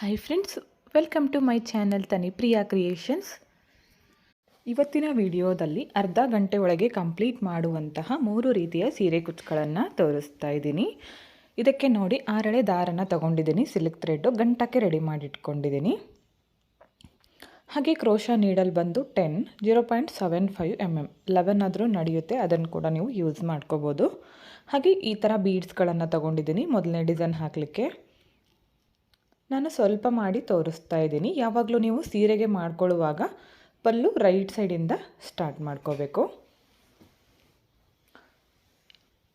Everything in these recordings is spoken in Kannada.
Hi friends welcome to my channel Tanipriya creations ಇವತ್ತಿನ ವಿಡಿಯೋದಲ್ಲಿ ಅರ್ಧ ಗಂಟೆ ಒಳಗೆ ಕಂಪ್ಲೀಟ್ ಮಾಡುವಂತಹ ಮೂರು ರೀತಿಯ ಸೀರೆ ಕುಚ್ಚುಗಳನ್ನು ತೋರಿಸ್ತಾ ಇದ್ದೀನಿ. ಇದಕ್ಕೆ ನೋಡಿ ಆರಳೆ ದಾರನ ತಗೊಂಡಿದ್ದೀನಿ ಸಿಲ್ಕ್ ಥ್ರೆಡ್ಡು ಗಂಟಕ್ಕೆ ರೆಡಿ ಮಾಡಿಟ್ಕೊಂಡಿದ್ದೀನಿ. ಹಾಗೆ ಕ್ರೋಶ ನೀಡಲ್ ಬಂದು ten zero point seven five M M eleven ಆದರೂ ನಡೆಯುತ್ತೆ, ಅದನ್ನು ಕೂಡ ನೀವು ಯೂಸ್ ಮಾಡ್ಕೋಬೋದು. ಹಾಗೆ ಈ ಥರ ಬೀಡ್ಸ್ಗಳನ್ನು ತಗೊಂಡಿದ್ದೀನಿ, ಮೊದಲನೇ ಡಿಸೈನ್ ಹಾಕಲಿಕ್ಕೆ. ನಾನು ಸ್ವಲ್ಪ ಮಾಡಿ ತೋರಿಸ್ತಾ ಇದ್ದೀನಿ. ಯಾವಾಗಲೂ ನೀವು ಸೀರೆಗೆ ಮಾಡ್ಕೊಳ್ಳುವಾಗ ಪಲ್ಲು ರೈಟ್ ಸೈಡಿಂದ ಸ್ಟಾರ್ಟ್ ಮಾಡ್ಕೋಬೇಕು.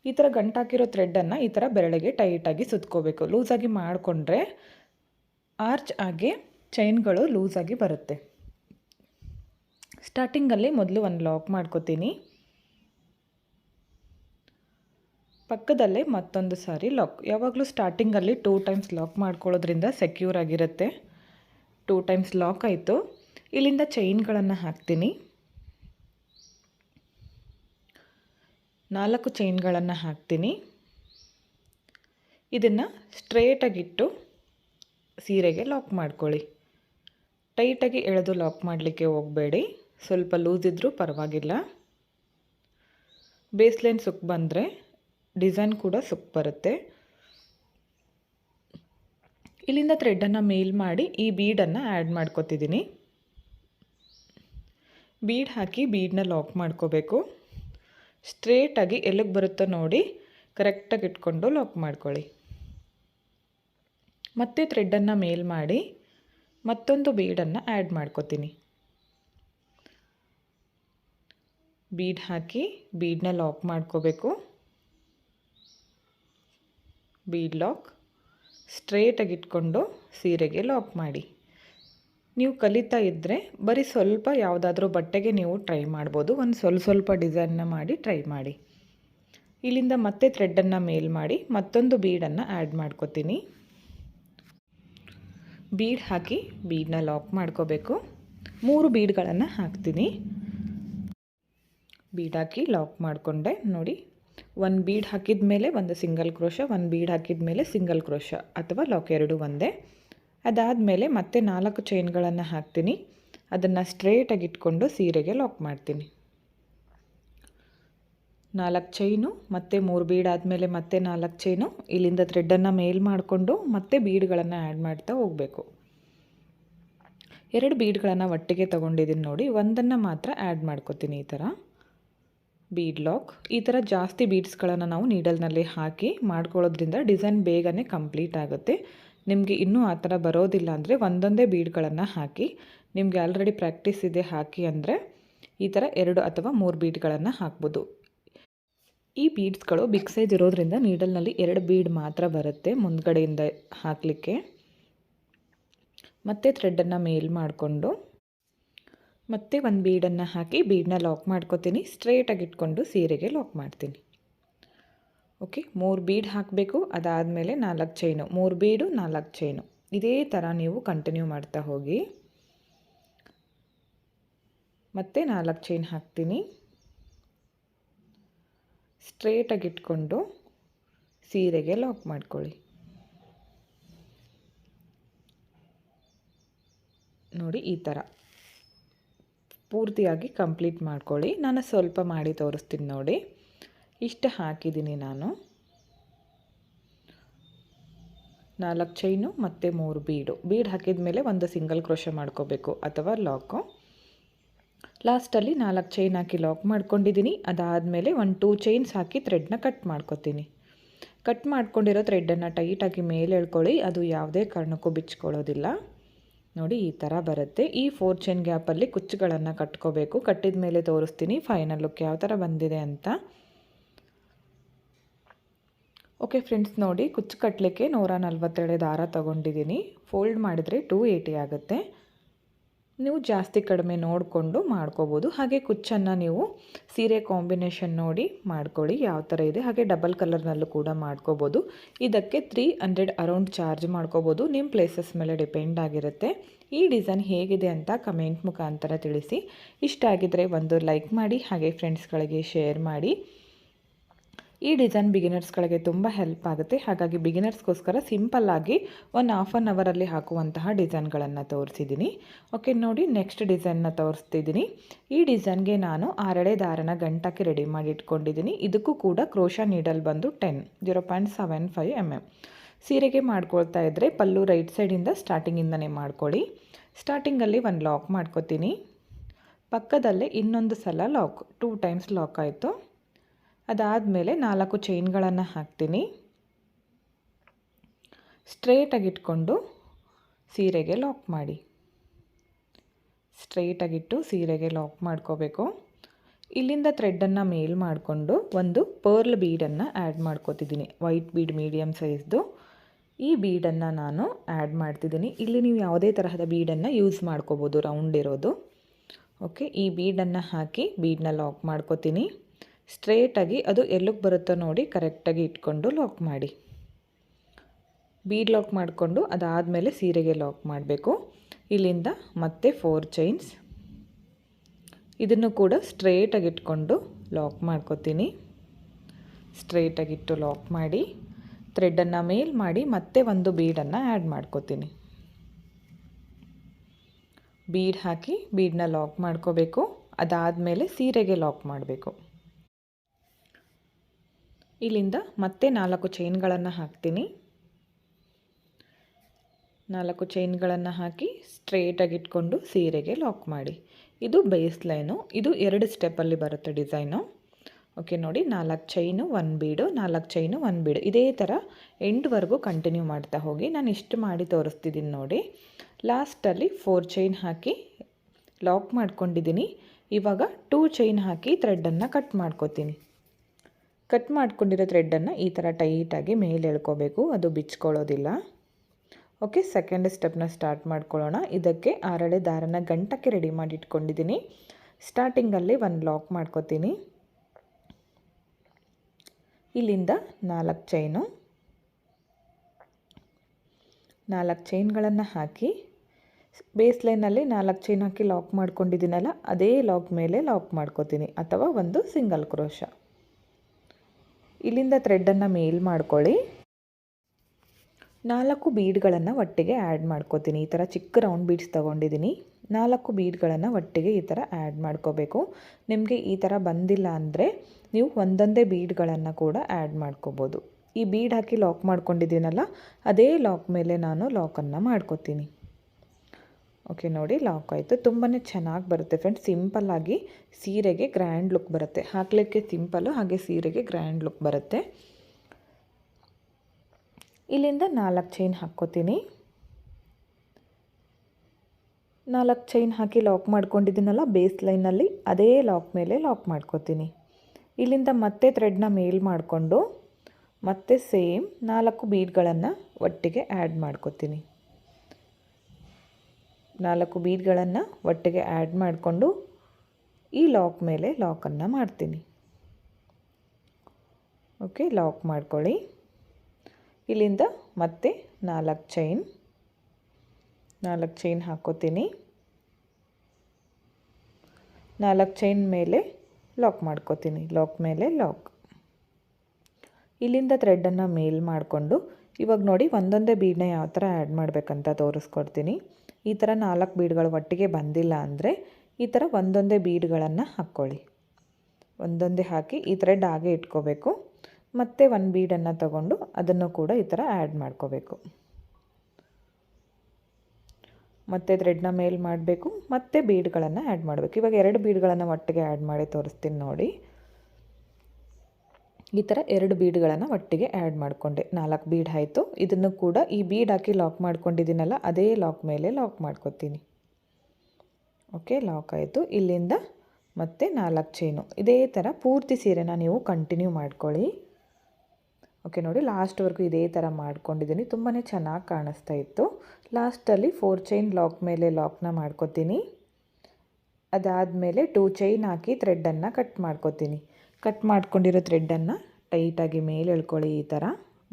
ಈ ಥರ ಗಂಟಾಕಿರೋ ಥ್ರೆಡ್ಡನ್ನು ಈ ಥರ ಬೆರಳಿಗೆ ಟೈಟಾಗಿ ಸುತ್ಕೋಬೇಕು. ಲೂಸಾಗಿ ಮಾಡಿಕೊಂಡ್ರೆ ಆರ್ಚ್ ಆಗಿ ಚೈನ್ಗಳು ಲೂಸಾಗಿ ಬರುತ್ತೆ. ಸ್ಟಾರ್ಟಿಂಗಲ್ಲಿ ಮೊದಲು ಒಂದು ಲಾಕ್ ಮಾಡ್ಕೋತೀನಿ. ಪಕ್ಕದಲ್ಲೇ ಮತ್ತೊಂದು ಸಾರಿ ಲಾಕ್ ಯಾವಾಗಲೂ ಸ್ಟಾರ್ಟಿಂಗಲ್ಲಿ ಟೂ ಟೈಮ್ಸ್ ಲಾಕ್ ಮಾಡ್ಕೊಳ್ಳೋದ್ರಿಂದ ಸೆಕ್ಯೂರ್ ಆಗಿರುತ್ತೆ. ಟೂ ಟೈಮ್ಸ್ ಲಾಕ್ ಆಯಿತು. ಇಲ್ಲಿಂದ ಚೈನ್ಗಳನ್ನು ಹಾಕ್ತೀನಿ. ನಾಲ್ಕು ಚೈನ್ಗಳನ್ನು ಹಾಕ್ತೀನಿ. ಇದನ್ನು ಸ್ಟ್ರೇಟಾಗಿಟ್ಟು ಸೀರೆಗೆ ಲಾಕ್ ಮಾಡ್ಕೊಳ್ಳಿ. ಟೈಟಾಗಿ ಎಳೆದು ಲಾಕ್ ಮಾಡಲಿಕ್ಕೆ ಹೋಗಬೇಡಿ. ಸ್ವಲ್ಪ ಲೂಸ್ ಇದ್ದರೂ ಪರವಾಗಿಲ್ಲ. ಬೇಸ್ಲೈನ್ ಸುಕ್ ಬಂದರೆ ಡಿಸೈನ್ ಕೂಡ ಸುಕ್ ಬರುತ್ತೆ ಇಲ್ಲಿಂದ ಥ್ರೆಡ್ಡನ್ನು ಮೇಲ್ ಮಾಡಿ ಈ ಬೀಡನ್ನು ಆ್ಯಡ್ ಮಾಡ್ಕೋತಿದ್ದೀನಿ ಬೀಡ್ ಹಾಕಿ ಬೀಡನ್ನ ಲಾಕ್ ಮಾಡ್ಕೋಬೇಕು. ಸ್ಟ್ರೇಟಾಗಿ ಎಲ್ಲಿಗೆ ಬರುತ್ತೋ ನೋಡಿ ಕರೆಕ್ಟಾಗಿ ಇಟ್ಕೊಂಡು ಲಾಕ್ ಮಾಡ್ಕೊಳ್ಳಿ. ಮತ್ತೆ ಥ್ರೆಡ್ಡನ್ನು ಮೇಲ್ ಮಾಡಿ ಮತ್ತೊಂದು ಬೀಡನ್ನು ಆ್ಯಡ್ ಮಾಡ್ಕೋತೀನಿ. ಬೀಡ್ ಹಾಕಿ ಬೀಡನ್ನ ಲಾಕ್ ಮಾಡ್ಕೋಬೇಕು. Bead lock. ಸ್ಟ್ರೇಟಾಗಿ ಇಟ್ಕೊಂಡು ಸೀರೆಗೆ ಲಾಕ್ ಮಾಡಿ. ನೀವು ಕಲಿತಾ ಇದ್ದರೆ ಬರೀ ಸ್ವಲ್ಪ ಯಾವುದಾದ್ರೂ ಬಟ್ಟೆಗೆ ನೀವು ಟ್ರೈ ಮಾಡ್ಬೋದು. ಒಂದು ಸ್ವಲ್ಪ ಸ್ವಲ್ಪ ಡಿಸೈನ್ನ ಮಾಡಿ ಟ್ರೈ ಮಾಡಿ. ಇಲ್ಲಿಂದ ಮತ್ತೆ ಥ್ರೆಡ್ಡನ್ನು ಮೇಲ್ ಮಾಡಿ ಮತ್ತೊಂದು ಬೀಡನ್ನು ಆ್ಯಡ್ ಮಾಡ್ಕೋತೀನಿ. ಬೀಡ್ ಹಾಕಿ ಬೀಡನ್ನ ಲಾಕ್ ಮಾಡ್ಕೋಬೇಕು. ಮೂರು ಬೀಡ್ಗಳನ್ನು ಹಾಕ್ತೀನಿ. ಬೀಡ್ ಹಾಕಿ ಲಾಕ್ ಮಾಡಿಕೊಂಡೆ ನೋಡಿ ಒಂದು ಬೀಡ್ ಹಾಕಿದ ಮೇಲೆ ಒಂದು ಸಿಂಗಲ್ ಕ್ರೋಶ ಒಂದು ಬೀಡ್ ಹಾಕಿದ ಮೇಲೆ ಸಿಂಗಲ್ ಕ್ರೋಶ ಅಥವಾ ಲಾಕ್ ಎರಡು ಒಂದೇ. ಅದಾದಮೇಲೆ ಮತ್ತೆ ನಾಲ್ಕು ಚೈನ್ಗಳನ್ನು ಹಾಕ್ತೀನಿ. ಅದನ್ನು ಸ್ಟ್ರೇಟಾಗಿ ಇಟ್ಕೊಂಡು ಸೀರೆಗೆ ಲಾಕ್ ಮಾಡ್ತೀನಿ. ನಾಲ್ಕು ಚೈನು ಮತ್ತು ಮೂರು ಬೀಡ್ ಆದಮೇಲೆ ಮತ್ತೆ ನಾಲ್ಕು ಚೈನು ಇಲ್ಲಿಂದ ಥ್ರೆಡ್ಡನ್ನು ಮೇಲ್ ಮಾಡಿಕೊಂಡು ಮತ್ತೆ ಬೀಡ್ಗಳನ್ನು ಆ್ಯಡ್ ಮಾಡ್ತಾ ಹೋಗಬೇಕು. ಎರಡು ಬೀಡ್ಗಳನ್ನು ಒಟ್ಟಿಗೆ ತೊಗೊಂಡಿದ್ದೀನಿ ನೋಡಿ, ಒಂದನ್ನು ಮಾತ್ರ ಆ್ಯಡ್ ಮಾಡ್ಕೋತೀನಿ ಈ ಥರ ಬೀಡ್ ಲಾಕ್ ಈ ಥರ ಜಾಸ್ತಿ ಬೀಡ್ಸ್ಗಳನ್ನು ನಾವು ನೀಡಲ್ನಲ್ಲಿ ಹಾಕಿ ಮಾಡ್ಕೊಳ್ಳೋದ್ರಿಂದ ಡಿಸೈನ್ ಬೇಗನೆ ಕಂಪ್ಲೀಟ್ ಆಗುತ್ತೆ. ನಿಮಗೆ ಇನ್ನೂ ಆ ಥರ ಬರೋದಿಲ್ಲ ಅಂದರೆ ಒಂದೊಂದೇ ಬೀಡ್ಗಳನ್ನು ಹಾಕಿ, ನಿಮಗೆ ಆಲ್ರೆಡಿ ಪ್ರಾಕ್ಟೀಸ್ ಇದೆ ಹಾಕಿ ಅಂದರೆ ಈ ಥರ ಎರಡು ಅಥವಾ ಮೂರು ಬೀಡ್ಗಳನ್ನು ಹಾಕ್ಬೋದು. ಈ ಬೀಡ್ಸ್ಗಳು ಬಿಗ್ ಸೈಜ್ ಇರೋದ್ರಿಂದ ನೀಡಲ್ನಲ್ಲಿ ಎರಡು ಬೀಡ್ ಮಾತ್ರ ಬರುತ್ತೆ ಮುಂದ್ಗಡೆಯಿಂದ ಹಾಕಲಿಕ್ಕೆ. ಮತ್ತೆ ಥ್ರೆಡ್ಡನ್ನು ಮೇಲ್ ಮಾಡಿಕೊಂಡು ಮತ್ತೆ ಒಂದು ಬೀಡನ್ನು ಹಾಕಿ ಬೀಡನ್ನ ಲಾಕ್ ಮಾಡ್ಕೋತೀನಿ. ಸ್ಟ್ರೇಟಾಗಿ ಇಟ್ಕೊಂಡು ಸೀರೆಗೆ ಲಾಕ್ ಮಾಡ್ತೀನಿ. ಓಕೆ ಮೂರು ಬೀಡ್ ಹಾಕಬೇಕು. ಅದಾದಮೇಲೆ ನಾಲ್ಕು ಚೈನು ಮೂರು ಬೀಡು, ನಾಲ್ಕು ಚೈನು ಇದೇ ಥರ ನೀವು ಕಂಟಿನ್ಯೂ ಮಾಡ್ತಾ ಹೋಗಿ. ಮತ್ತೆ ನಾಲ್ಕು ಚೈನ್ ಹಾಕ್ತೀನಿ. ಸ್ಟ್ರೇಟಾಗಿ ಇಟ್ಕೊಂಡು ಸೀರೆಗೆ ಲಾಕ್ ಮಾಡ್ಕೊಳ್ಳಿ. ನೋಡಿ ಈ ಥರ ಪೂರ್ತಿಯಾಗಿ ಕಂಪ್ಲೀಟ್ ಮಾಡ್ಕೊಳ್ಳಿ. ನಾನು ಸ್ವಲ್ಪ ಮಾಡಿ ತೋರಿಸ್ತೀನಿ ನೋಡಿ. ಇಷ್ಟು ಹಾಕಿದ್ದೀನಿ ನಾನು. ನಾಲ್ಕು ಚೈನು ಮತ್ತು ಮೂರು ಬೀಡು. ಬೀಡ್ ಹಾಕಿದ ಮೇಲೆ ಒಂದು ಸಿಂಗಲ್ ಕ್ರೋಶ ಮಾಡ್ಕೋಬೇಕು ಅಥವಾ ಲಾಕು. ಲಾಸ್ಟಲ್ಲಿ ನಾಲ್ಕು ಚೈನ್ ಹಾಕಿ ಲಾಕ್ ಮಾಡ್ಕೊಂಡಿದ್ದೀನಿ. ಅದಾದಮೇಲೆ ಒಂದು ಟೂ ಚೈನ್ಸ್ ಹಾಕಿ ಥ್ರೆಡ್ನ ಕಟ್ ಮಾಡ್ಕೊತೀನಿ. ಕಟ್ ಮಾಡ್ಕೊಂಡಿರೋ ಥ್ರೆಡ್ಡನ್ನು ಟೈಟಾಗಿ ಮೇಲೆ ಎಳ್ಕೊಳ್ಳಿ. ಅದು ಯಾವುದೇ ಕಾರಣಕ್ಕೂ ಬಿಚ್ಕೊಳ್ಳೋದಿಲ್ಲ. ನೋಡಿ, ಈ ಥರ ಬರುತ್ತೆ. ಈ ಫೋರ್ ಚೈನ್ ಗ್ಯಾಪಲ್ಲಿ ಕುಚ್ಚುಗಳನ್ನು ಕಟ್ಕೋಬೇಕು. ಕಟ್ಟಿದ ಮೇಲೆ ತೋರಿಸ್ತೀನಿ ಫೈನಲ್ ಲುಕ್ ಯಾವ ಥರ ಬಂದಿದೆ ಅಂತ. ಓಕೆ ಫ್ರೆಂಡ್ಸ್ ನೋಡಿ, ಕುಚ್ಚು ಕಟ್ಟಲಿಕ್ಕೆ ನೂರ ನಲ್ವತ್ತೆರಡು ದಾರ ತೊಗೊಂಡಿದ್ದೀನಿ. ಫೋಲ್ಡ್ ಮಾಡಿದರೆ ಟೂ ಏಯ್ಟಿ ಆಗುತ್ತೆ. ನೀವು ಜಾಸ್ತಿ ಕಡಿಮೆ ನೋಡಿಕೊಂಡು ಮಾಡ್ಕೋಬೋದು. ಹಾಗೆ ಕುಚ್ಚನ್ನು ನೀವು ಸೀರೆ ಕಾಂಬಿನೇಷನ್ ನೋಡಿ ಮಾಡ್ಕೊಳ್ಳಿ. ಯಾವ ಥರ ಇದೆ? ಹಾಗೆ ಡಬಲ್ ಕಲರ್ನಲ್ಲೂ ಕೂಡ ಮಾಡ್ಕೋಬೋದು. ಇದಕ್ಕೆ ತ್ರೀ ಹಂಡ್ರೆಡ್ ಅರೌಂಡ್ ಚಾರ್ಜ್ ಮಾಡ್ಕೋಬೋದು. ನಿಮ್ಮ ಪ್ಲೇಸಸ್ ಮೇಲೆ ಡಿಪೆಂಡ್ ಆಗಿರುತ್ತೆ. ಈ ಡಿಸೈನ್ ಹೇಗಿದೆ ಅಂತ ಕಮೆಂಟ್ ಮುಖಾಂತರ ತಿಳಿಸಿ. ಇಷ್ಟ ಆಗಿದ್ದರೆ ಒಂದು ಲೈಕ್ ಮಾಡಿ, ಹಾಗೆ ಫ್ರೆಂಡ್ಸ್ಗಳಿಗೆ ಶೇರ್ ಮಾಡಿ. ಈ ಡಿಸೈನ್ ಬಿಗಿನರ್ಸ್ಗಳಿಗೆ ತುಂಬ ಹೆಲ್ಪ್ ಆಗುತ್ತೆ. ಹಾಗಾಗಿ ಬಿಗಿನರ್ಸ್ಗೋಸ್ಕರ ಸಿಂಪಲ್ಲಾಗಿ ಒನ್ ಹಾಫ್ ಆನ್ ಅವರಲ್ಲಿ ಹಾಕುವಂತಹ ಡಿಸೈನ್ಗಳನ್ನು ತೋರಿಸಿದ್ದೀನಿ ಓಕೆ ನೋಡಿ ನೆಕ್ಸ್ಟ್ ಡಿಸೈನ್ನ ತೋರಿಸ್ತಿದ್ದೀನಿ ಈ ಡಿಸೈನ್ಗೆ ನಾನು ಆರಳೆ ದಾರನ ಗಂಟಕ್ಕೆ ರೆಡಿ ಮಾಡಿ ಇಟ್ಕೊಂಡಿದ್ದೀನಿ ಇದಕ್ಕೂ ಕೂಡ ಕ್ರೋಶಾ ನೀಡಲ್ ಬಂದು ten zero point seven five M M ಸೀರೆಗೆ ಮಾಡ್ಕೊಳ್ತಾ ಇದ್ದರೆ ಪಲ್ಲು ರೈಟ್ ಸೈಡಿಂದ ಸ್ಟಾರ್ಟಿಂಗಿಂದನೇ ಮಾಡ್ಕೊಳ್ಳಿ. ಸ್ಟಾರ್ಟಿಂಗಲ್ಲಿ ಒಂದು ಲಾಕ್ ಮಾಡ್ಕೊತೀನಿ. ಪಕ್ಕದಲ್ಲೇ ಇನ್ನೊಂದು ಸಲ ಲಾಕ್ ಟೂ ಟೈಮ್ಸ್ ಲಾಕ್ ಆಯಿತು. ಅದಾದಮೇಲೆ ನಾಲ್ಕು ಚೈನ್ಗಳನ್ನು ಹಾಕ್ತೀನಿ. ಸ್ಟ್ರೇಟಾಗಿ ಇಟ್ಕೊಂಡು ಸೀರೆಗೆ ಲಾಕ್ ಮಾಡಿ. ಸ್ಟ್ರೇಟಾಗಿಟ್ಟು ಸೀರೆಗೆ ಲಾಕ್ ಮಾಡ್ಕೋಬೇಕು. ಇಲ್ಲಿಂದ ಥ್ರೆಡ್ಡನ್ನು ಮೇಲ್ ಮಾಡಿಕೊಂಡು ಒಂದು ಪರ್ಲ್ ಬೀಡನ್ನು ಆ್ಯಡ್ ಮಾಡ್ಕೋತಿದ್ದೀನಿ. ವೈಟ್ ಬೀಡ್ ಮೀಡಿಯಮ್ ಸೈಜ್ದು. ಈ ಬೀಡನ್ನು ನಾನು ಆ್ಯಡ್ ಮಾಡ್ತಿದ್ದೀನಿ. ಇಲ್ಲಿ ನೀವು ಯಾವುದೇ ತರಹದ ಬೀಡನ್ನು ಯೂಸ್ ಮಾಡ್ಕೋಬೋದು, ರೌಂಡ್ ಇರೋದು. ಓಕೆ, ಈ ಬೀಡನ್ನು ಹಾಕಿ ಬೀಡನ್ನ ಲಾಕ್ ಮಾಡ್ಕೋತೀನಿ. ಸ್ಟ್ರೇಟಾಗಿ ಅದು ಎಲ್ಲಿಗೆ ಬರುತ್ತೋ ನೋಡಿ ಕರೆಕ್ಟಾಗಿ ಇಟ್ಕೊಂಡು ಲಾಕ್ ಮಾಡಿ. ಬೀಡ್ ಲಾಕ್ ಮಾಡಿಕೊಂಡು ಅದಾದಮೇಲೆ ಸೀರೆಗೆ ಲಾಕ್ ಮಾಡಬೇಕು. ಇಲ್ಲಿಂದ ಮತ್ತೆ ಫೋರ್ ಚೈನ್ಸ್ ಇದನ್ನು ಕೂಡ ಸ್ಟ್ರೇಟಾಗಿ ಇಟ್ಕೊಂಡು ಲಾಕ್ ಮಾಡ್ಕೋತೀನಿ. ಸ್ಟ್ರೇಟಾಗಿಟ್ಟು ಲಾಕ್ ಮಾಡಿ ಥ್ರೆಡ್ಡನ್ನು ಮೇಲ್ ಮಾಡಿ ಮತ್ತೆ ಒಂದು ಬೀಡನ್ನು ಆ್ಯಡ್ ಮಾಡ್ಕೋತೀನಿ. ಬೀಡ್ ಹಾಕಿ ಬೀಡನ್ನ ಲಾಕ್ ಮಾಡ್ಕೋಬೇಕು. ಅದಾದಮೇಲೆ ಸೀರೆಗೆ ಲಾಕ್ ಮಾಡಬೇಕು. ಇಲ್ಲಿಂದ ಮತ್ತೆ ನಾಲ್ಕು ಚೈನ್ಗಳನ್ನು ಹಾಕ್ತೀನಿ. ನಾಲ್ಕು ಚೈನ್ಗಳನ್ನು ಹಾಕಿ ಸ್ಟ್ರೇಟಾಗಿ ಇಟ್ಕೊಂಡು ಸೀರೆಗೆ ಲಾಕ್ ಮಾಡಿ. ಇದು ಬೇಸ್ ಲೈನು. ಇದು ಎರಡು ಸ್ಟೆಪ್ಪಲ್ಲಿ ಬರುತ್ತೆ ಡಿಸೈನು. ಓಕೆ, ನೋಡಿ, ನಾಲ್ಕು ಚೈನು, ಒನ್ ಬೀಡು, ನಾಲ್ಕು ಚೈನು, ಒನ್ ಬೀಡು. ಇದೇ ಥರ ಎಂಡ್ವರೆಗೂ ಕಂಟಿನ್ಯೂ ಮಾಡ್ತಾ ಹೋಗಿ. ನಾನು ಇಷ್ಟು ಮಾಡಿ ತೋರಿಸ್ತಿದ್ದೀನಿ ನೋಡಿ. ಲಾಸ್ಟಲ್ಲಿ ಫೋರ್ ಚೈನ್ ಹಾಕಿ ಲಾಕ್ ಮಾಡ್ಕೊಂಡಿದ್ದೀನಿ. ಇವಾಗ ಟೂ ಚೈನ್ ಹಾಕಿ ಥ್ರೆಡ್ಡನ್ನು ಕಟ್ ಮಾಡ್ಕೋತೀನಿ. ಕಟ್ ಮಾಡ್ಕೊಂಡಿರೋ ಥ್ರೆಡ್ಡನ್ನು ಈ ಥರ ಟೈಟಾಗಿ ಮೇಲೆ ಎಳ್ಕೋಬೇಕು, ಅದು ಬಿಚ್ಕೊಳ್ಳೋದಿಲ್ಲ. ಓಕೆ ಸೆಕೆಂಡ್ ಸ್ಟೆಪ್ನ ಸ್ಟಾರ್ಟ್ ಮಾಡ್ಕೊಳ್ಳೋಣ. ಇದಕ್ಕೆ ಆರಳೆ ದಾರನ ಗಂಟಕ್ಕೆ ರೆಡಿ ಮಾಡಿ ಇಟ್ಕೊಂಡಿದ್ದೀನಿ ಸ್ಟಾರ್ಟಿಂಗಲ್ಲಿ ಒಂದು ಲಾಕ್ ಮಾಡ್ಕೋತೀನಿ. ಇಲ್ಲಿಂದ ನಾಲ್ಕು ಚೈನು ನಾಲ್ಕು ಚೈನ್ಗಳನ್ನು ಹಾಕಿ ಬೇಸ್ ಲೈನಲ್ಲಿ ನಾಲ್ಕು ಚೈನ್ ಹಾಕಿ ಲಾಕ್ ಮಾಡ್ಕೊಂಡಿದ್ದೀನಲ್ಲ, ಅದೇ ಲಾಕ್ ಮೇಲೆ ಲಾಕ್ ಮಾಡ್ಕೋತೀನಿ. ಅಥವಾ ಒಂದು ಸಿಂಗಲ್ ಕ್ರೋಶ ಇಲ್ಲಿಂದ ಥ್ರೆಡ್ಡನ್ನು ಮೇಲ್ ಮಾಡ್ಕೊಳ್ಳಿ. ನಾಲ್ಕು ಬೀಡ್ಗಳನ್ನು ಒಟ್ಟಿಗೆ ಆ್ಯಡ್ ಮಾಡ್ಕೋತೀನಿ. ಈ ಥರ ಚಿಕ್ಕ ರೌಂಡ್ ಬೀಡ್ಸ್ ತೊಗೊಂಡಿದ್ದೀನಿ. ನಾಲ್ಕು ಬೀಡ್ಗಳನ್ನು ಒಟ್ಟಿಗೆ ಈ ಥರ ಆ್ಯಡ್ ಮಾಡ್ಕೋಬೇಕು. ನಿಮಗೆ ಈ ಥರ ಬಂದಿಲ್ಲ ಅಂದರೆ ನೀವು ಒಂದೊಂದೇ ಬೀಡ್ಗಳನ್ನು ಕೂಡ ಆ್ಯಡ್ ಮಾಡ್ಕೋಬೋದು. ಈ ಬೀಡ್ ಹಾಕಿ ಲಾಕ್ ಮಾಡ್ಕೊಂಡಿದ್ದೀನಲ್ಲ, ಅದೇ ಲಾಕ್ ಮೇಲೆ ನಾನು ಲಾಕನ್ನು ಮಾಡ್ಕೋತೀನಿ. ಓಕೆ ನೋಡಿ ಲಾಕ್ ಆಯಿತು ತುಂಬಾ ಚೆನ್ನಾಗಿ ಬರುತ್ತೆ ಫ್ರೆಂಡ್ಸ್ ಸಿಂಪಲ್ಲಾಗಿ ಸೀರೆಗೆ ಗ್ರ್ಯಾಂಡ್ ಲುಕ್ ಬರುತ್ತೆ. ಹಾಕಲಿಕ್ಕೆ ಸಿಂಪಲ್ಲು ಹಾಗೆ ಸೀರೆಗೆ ಗ್ರ್ಯಾಂಡ್ ಲುಕ್ ಬರುತ್ತೆ. ಇಲ್ಲಿಂದ ನಾಲ್ಕು ಚೈನ್ ಹಾಕ್ಕೋತೀನಿ. ನಾಲ್ಕು ಚೈನ್ ಹಾಕಿ ಲಾಕ್ ಮಾಡ್ಕೊಂಡಿದ್ದೀನಲ್ಲ ಬೇಸ್ ಲೈನಲ್ಲಿ ಅದೇ ಲಾಕ್ ಮೇಲೆ ಲಾಕ್ ಮಾಡ್ಕೋತೀನಿ. ಇಲ್ಲಿಂದ ಮತ್ತೆ ಥ್ರೆಡ್ನ ಮೇಲ್ ಮಾಡಿಕೊಂಡು, ಮತ್ತೆ ಸೇಮ್ ನಾಲ್ಕು ಬೀಡ್ಗಳನ್ನು ಒಟ್ಟಿಗೆ ಆ್ಯಡ್ ಮಾಡ್ಕೋತೀನಿ. ನಾಲ್ಕು ಬೀಡ್ಗಳನ್ನು ಒಟ್ಟಿಗೆ ಆ್ಯಡ್ ಮಾಡಿಕೊಂಡು ಈ ಲಾಕ್ ಮೇಲೆ ಲಾಕನ್ನು ಮಾಡ್ತೀನಿ. ಓಕೆ ಲಾಕ್ ಮಾಡ್ಕೊಳ್ಳಿ. ಇಲ್ಲಿಂದ ಮತ್ತೆ ನಾಲ್ಕು ಚೈನ್ ನಾಲ್ಕು ಚೈನ್ ಹಾಕೋತೀನಿ. ನಾಲ್ಕು ಚೈನ್ ಮೇಲೆ ಲಾಕ್ ಮಾಡ್ಕೋತೀನಿ. ಲಾಕ್ ಮೇಲೆ ಲಾಕ್ ಇಲ್ಲಿಂದ ಥ್ರೆಡ್ಡನ್ನು ಮೇಲ್ ಮಾಡಿಕೊಂಡು ಇವಾಗ ನೋಡಿ ಒಂದೊಂದೇ ಬೀಡನ್ನ ಯಾವ ಥರ ಆ್ಯಡ್ ಮಾಡಬೇಕಂತ ತೋರಿಸ್ಕೊಡ್ತೀನಿ. ಈ ಥರ ನಾಲ್ಕು ಬೀಡ್ಗಳು ಒಟ್ಟಿಗೆ ಬಂದಿಲ್ಲ ಅಂದರೆ ಈ ಥರ ಒಂದೊಂದೇ ಬೀಡ್ಗಳನ್ನು ಹಾಕ್ಕೊಳ್ಳಿ. ಒಂದೊಂದೇ ಹಾಕಿ ಈ ಥರ ಡಾಗೆ ಇಟ್ಕೋಬೇಕು. ಮತ್ತು ಒಂದು ಬೀಡನ್ನು ತಗೊಂಡು ಅದನ್ನು ಕೂಡ ಈ ಥರ ಆ್ಯಡ್ ಮಾಡ್ಕೋಬೇಕು. ಮತ್ತು ಥ್ರೆಡ್ನ ಮೇಲ್ ಮಾಡಬೇಕು. ಮತ್ತು ಬೀಡ್ಗಳನ್ನು ಆ್ಯಡ್ ಮಾಡಬೇಕು. ಇವಾಗ ಎರಡು ಬೀಡ್ಗಳನ್ನು ಒಟ್ಟಿಗೆ ಆ್ಯಡ್ ಮಾಡಿ ತೋರಿಸ್ತೀನಿ ನೋಡಿ. ಈ ಥರ ಎರಡು ಬೀಡ್ಗಳನ್ನು ಒಟ್ಟಿಗೆ ಆ್ಯಡ್ ಮಾಡಿಕೊಂಡೆ. ನಾಲ್ಕು ಬೀಡ್ ಆಯಿತು. ಇದನ್ನು ಕೂಡ ಈ ಬೀಡ್ ಹಾಕಿ ಲಾಕ್ ಮಾಡ್ಕೊಂಡಿದ್ದೀನಲ್ಲ, ಅದೇ ಲಾಕ್ ಮೇಲೆ ಲಾಕ್ ಮಾಡ್ಕೊತೀನಿ. ಓಕೆ ಲಾಕ್ ಆಯಿತು. ಇಲ್ಲಿಂದ ಮತ್ತೆ ನಾಲ್ಕು ಚೈನು ಇದೇ ಥರ ಪೂರ್ತಿ ಸೀರೆನ ನೀವು ಕಂಟಿನ್ಯೂ ಮಾಡ್ಕೊಳ್ಳಿ. ಓಕೆ ನೋಡಿ ಲಾಸ್ಟ್ವರೆಗೂ ಇದೇ ಥರ ಮಾಡ್ಕೊಂಡಿದ್ದೀನಿ. ತುಂಬಾ ಚೆನ್ನಾಗಿ ಕಾಣಿಸ್ತಾ ಇತ್ತು. ಲಾಸ್ಟಲ್ಲಿ ಫೋರ್ ಚೈನ್ ಲಾಕ್ ಮೇಲೆ ಲಾಕ್ನ ಮಾಡ್ಕೊತೀನಿ. ಅದಾದಮೇಲೆ ಟೂ ಚೈನ್ ಹಾಕಿ ಥ್ರೆಡ್ಡನ್ನು ಕಟ್ ಮಾಡ್ಕೊತೀನಿ. ಕಟ್ ಮಾಡ್ಕೊಂಡಿರೋ ಥ್ರೆಡ್ಡನ್ನು ಟೈಟಾಗಿ ಮೇಲೆ ಎಳ್ಕೊಳ್ಳಿ ಈ ಥರ.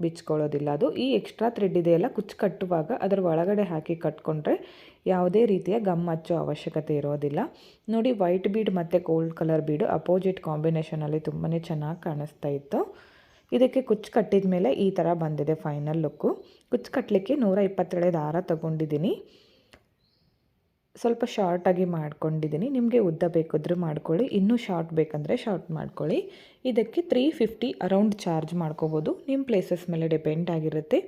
ಬಿಚ್ಕೊಳ್ಳೋದಿಲ್ಲ ಅದು. ಈ ಎಕ್ಸ್ಟ್ರಾ ಥ್ರೆಡ್ ಇದೆಯಲ್ಲ, ಕುಚ್ಚು ಕಟ್ಟುವಾಗ ಅದರ ಒಳಗಡೆ ಹಾಕಿ ಕಟ್ಕೊಂಡ್ರೆ ಯಾವುದೇ ರೀತಿಯ ಗಮ್ ಹಚ್ಚೋ ಅವಶ್ಯಕತೆ ಇರೋದಿಲ್ಲ. ನೋಡಿ ವೈಟ್ ಬೀಡ್ ಮತ್ತು ಗೋಲ್ಡ್ ಕಲರ್ ಬೀಡು ಅಪೋಸಿಟ್ ಕಾಂಬಿನೇಷನಲ್ಲಿ ತುಂಬಾ ಚೆನ್ನಾಗಿ ಕಾಣಿಸ್ತಾ ಇತ್ತು. ಇದಕ್ಕೆ ಕುಚ್ಚು ಕಟ್ಟಿದ ಮೇಲೆ ಈ ಥರ ಬಂದಿದೆ ಫೈನಲ್ ಲುಕ್ಕು ಕುಚ್ಚು ಕಟ್ಟಲಿಕ್ಕೆ ನೂರ ಇಪ್ಪತ್ತೇಳೆ ದಾರ ತೊಗೊಂಡಿದ್ದೀನಿ. ಸ್ವಲ್ಪ ಶಾರ್ಟಾಗಿ ಮಾಡ್ಕೊಂಡಿದ್ದೀನಿ ನಿಮಗೆ ಉದ್ದ ಬೇಕಾದರೂ ಮಾಡ್ಕೊಳ್ಳಿ. ಇನ್ನೂ ಶಾರ್ಟ್ ಬೇಕಂದರೆ ಶಾರ್ಟ್ ಮಾಡ್ಕೊಳ್ಳಿ. ಇದಕ್ಕೆ ತ್ರೀ ಫಿಫ್ಟಿ ಅರೌಂಡ್ ಚಾರ್ಜ್ ಮಾಡ್ಕೋಬೋದು. ನಿಮ್ಮ ಪ್ಲೇಸಸ್ ಮೇಲೆ ಡಿಪೆಂಡ್ ಆಗಿರುತ್ತೆ.